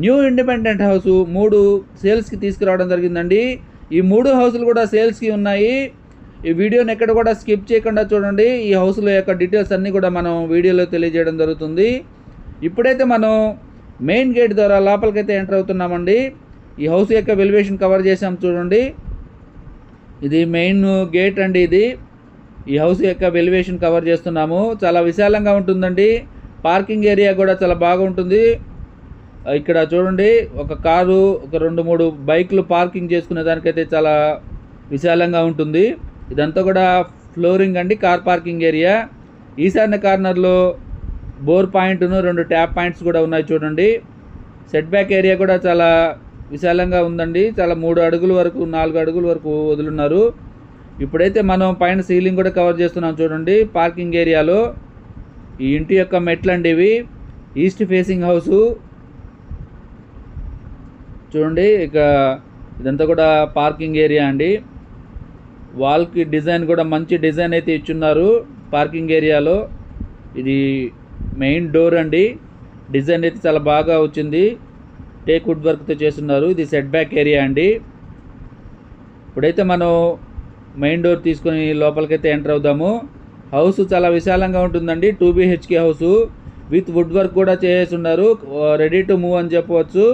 New independent house మూడు సేల్స్కి తీసుకురావడం జరిగిందండి. ఈ మూడు హౌసులు కూడా సేల్స్కి ఉన్నాయి. ఈ వీడియోని ఎక్కడ కూడా స్కిప్ చేయకుండా చూడండి. ఈ హౌస్ల యొక్క డీటెయిల్స్ అన్నీ కూడా మనం వీడియోలో తెలియజేయడం జరుగుతుంది. ఇప్పుడైతే మనం మెయిన్ గేట్ ద్వారా లోపలికైతే ఎంటర్ అవుతున్నామండి. ఈ హౌస్ యొక్క వెలివేషన్ కవర్ చేసాం చూడండి. ఇది మెయిన్ గేట్ అండి ఇది. ఈ హౌస్ యొక్క వెలివేషన్ కవర్ చేస్తున్నాము. చాలా విశాలంగా ఉంటుందండి. పార్కింగ్ ఏరియా కూడా చాలా బాగుంటుంది. ఇక్కడ చూడండి ఒక కారు ఒక రెండు మూడు బైక్లు పార్కింగ్ చేసుకునే దానికైతే చాలా విశాలంగా ఉంటుంది. ఇదంతా కూడా ఫ్లోరింగ్ అండి కార్ పార్కింగ్ ఏరియా. ఈశాన్య కార్నర్లో బోర్ పాయింట్ను రెండు ట్యాప్ పాయింట్స్ కూడా ఉన్నాయి చూడండి. సెట్ బ్యాక్ ఏరియా కూడా చాలా విశాలంగా ఉందండి. చాలా మూడు అడుగుల వరకు నాలుగు అడుగుల వరకు వదులున్నారు. ఇప్పుడైతే మనం పైన సీలింగ్ కూడా కవర్ చేస్తున్నాం చూడండి పార్కింగ్ ఏరియాలో. ఈ ఇంటి యొక్క మెట్లండి ఇవి. ఈస్ట్ ఫేసింగ్ హౌసు చూడండి ఇక ఇదంతా కూడా పార్కింగ్ ఏరియా అండి. వాల్కి డిజైన్ కూడా మంచి డిజైన్ అయితే ఇచ్చున్నారు పార్కింగ్ ఏరియాలో. ఇది మెయిన్ డోర్ అండి. డిజైన్ అయితే చాలా బాగా వచ్చింది. టేక్ వుడ్ వర్క్తో చేస్తున్నారు. ఇది సెట్ బ్యాక్ ఏరియా అండి. ఇప్పుడైతే మనం మెయిన్ డోర్ తీసుకొని లోపలికైతే ఎంటర్ అవుదాము. హౌస్ చాలా విశాలంగా ఉంటుందండి. Two BHK house. With wood work కూడా చేసి ఉన్నారు రెడీ టు మూవ్ అని చెప్పవచ్చు.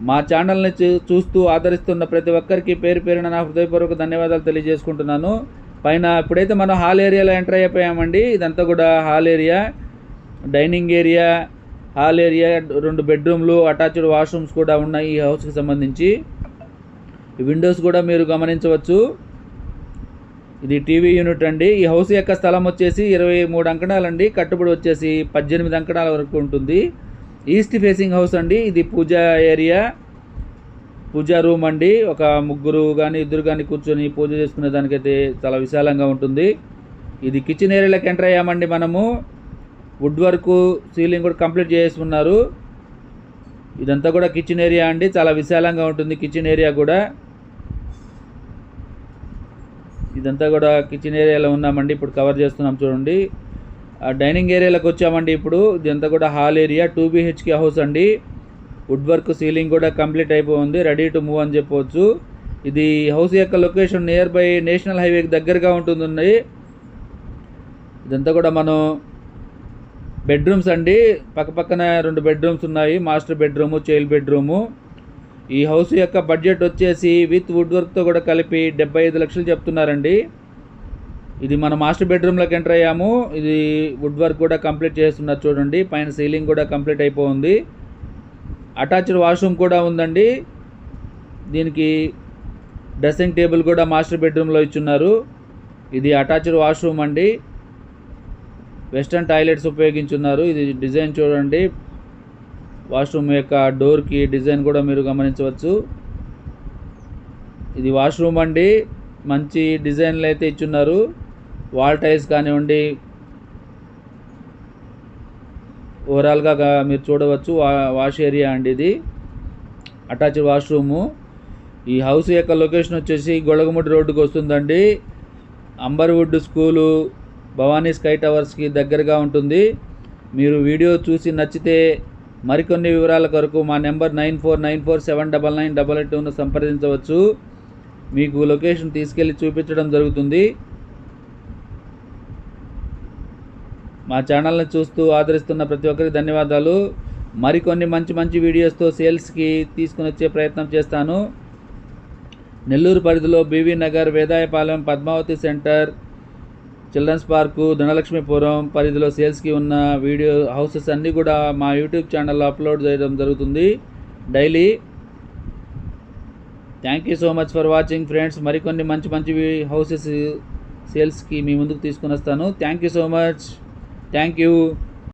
మా ఛానల్ని చూ- చూస్తూ ఆదరిస్తున్న ప్రతి ఒక్కరికి పేరు పేరున నా హృదయపూర్వక ధన్యవాదాలు తెలియజేసుకుంటున్నాను. పైన ఇప్పుడైతే మనం హాల్ ఏరియాలో ఎంటర్ అయిపోయామండి. ఇదంతా కూడా hall area dining area hall area రెండు బెడ్రూమ్లు అటాచ్డ్ వాష్రూమ్స్ కూడా ఉన్నాయి ఈ హౌస్కి సంబంధించి. ఈ విండోస్ కూడా మీరు గమనించవచ్చు. ఇది టీవీ యూనిట్ అండి. ఈ హౌస్ యొక్క స్థలం వచ్చేసి ఇరవై మూడు అంకణాలండి. కట్టుబడి వచ్చేసి పద్దెనిమిది అంకణాల వరకు ఉంటుంది. ఈస్ట్ ఫేసింగ్ హౌస్ అండి. ఇది పూజా ఏరియా. పూజా రూమ్ అండి. ఒక ముగ్గురు కానీ ఇద్దరు కానీ కూర్చొని పూజ చేసుకునే దానికైతే చాలా విశాలంగా ఉంటుంది. ఇది కిచెన్ ఏరియాలోకి ఎంటర్ అయ్యామండి మనము. వుడ్ వర్క్ సీలింగ్ కూడా కంప్లీట్ చేసుకున్నారు. ఇదంతా కూడా కిచెన్ ఏరియా అండి. చాలా విశాలంగా ఉంటుంది కిచెన్ ఏరియా కూడా. ఇదంతా కూడా కిచెన్ ఏరియాలో ఉన్నామండి. ఇప్పుడు కవర్ చేస్తున్నాం చూడండి. డైనింగ్ ఏరియాలోకి వచ్చామండి ఇప్పుడు. ఇదంతా కూడా hall area. Two BHK house అండి. వుడ్ వర్క్ సీలింగ్ కూడా కంప్లీట్ అయిపోయింది. రెడీ టు మూవ్ అని చెప్పవచ్చు ఇది హౌస్ యొక్క లొకేషన్ నియర్ బై నేషనల్ హైవేకి దగ్గరగా ఉంటుంది ఇదంతా కూడా మనం బెడ్రూమ్స్ అండి. పక్కపక్కన రెండు బెడ్రూమ్స్ ఉన్నాయి. Master bedroom child bedroom. ఈ హౌస్ యొక్క బడ్జెట్ వచ్చేసి విత్ వుడ్ వర్క్తో కూడా కలిపి డెబ్బై ఐదు లక్షలు చెప్తున్నారండి. ఇది మన మాస్టర్ బెడ్రూమ్లోకి ఎంటర్ అయ్యాము. ఇది వుడ్ వర్క్ కూడా కంప్లీట్ చేస్తున్నారు చూడండి. పైన సీలింగ్ కూడా కంప్లీట్ అయిపోయింది. అటాచ్డ్ వాష్రూమ్ కూడా ఉందండి. దీనికి డ్రెస్సింగ్ టేబుల్ కూడా మాస్టర్ బెడ్రూమ్లో ఇచ్చున్నారు. ఇది అటాచ్డ్ వాష్రూమ్ అండి. వెస్టర్న్ టాయిలెట్స్ ఉపయోగించున్నారు. ఇది డిజైన్ చూడండి. వాష్రూమ్ యొక్క డోర్కి డిజైన్ కూడా మీరు గమనించవచ్చు. ఇది వాష్రూమ్ అండి. మంచి డిజైన్లు అయితే ఇచ్చున్నారు. వాల్ టైల్స్ కానివ్వండి ఓవరాల్గా మీరు చూడవచ్చు వా వాష్ ఏరియా అండి ఇది. Attached washroom. ఈ హౌస్ యొక్క లొకేషన్ వచ్చేసి గొడగముడి రోడ్డుకి వస్తుందండి. అంబర్వుడ్ స్కూలు భవానీ స్కై టవర్స్కి దగ్గరగా ఉంటుంది. మీరు వీడియో చూసి నచ్చితే మరికొన్ని వివరాల కొరకు మా number nine four nine four seven double nine double eight టూను సంప్రదించవచ్చు. మీకు లొకేషన్ తీసుకెళ్ళి చూపించడం జరుగుతుంది. మా ఛానల్ని చూస్తూ ఆదరిస్తున్న ప్రతి ఒక్కరికి ధన్యవాదాలు. మరికొన్ని మంచి మంచి వీడియోస్తో సేల్స్కి తీసుకుని వచ్చే ప్రయత్నం చేస్తాను. నెల్లూరు పరిధిలో BV Nagar Vedayapalem Padmavathi centre children's park Dhanalakshmipuram పరిధిలో సేల్స్కి ఉన్న వీడియో హౌసెస్ అన్నీ కూడా మా యూట్యూబ్ ఛానల్లో అప్లోడ్ చేయడం జరుగుతుంది. Daily thank you so much for watching friends మరికొన్ని మంచి మంచి హౌసెస్ సేల్స్కి మీ ముందుకు తీసుకుని వస్తాను. Thank you so much thank you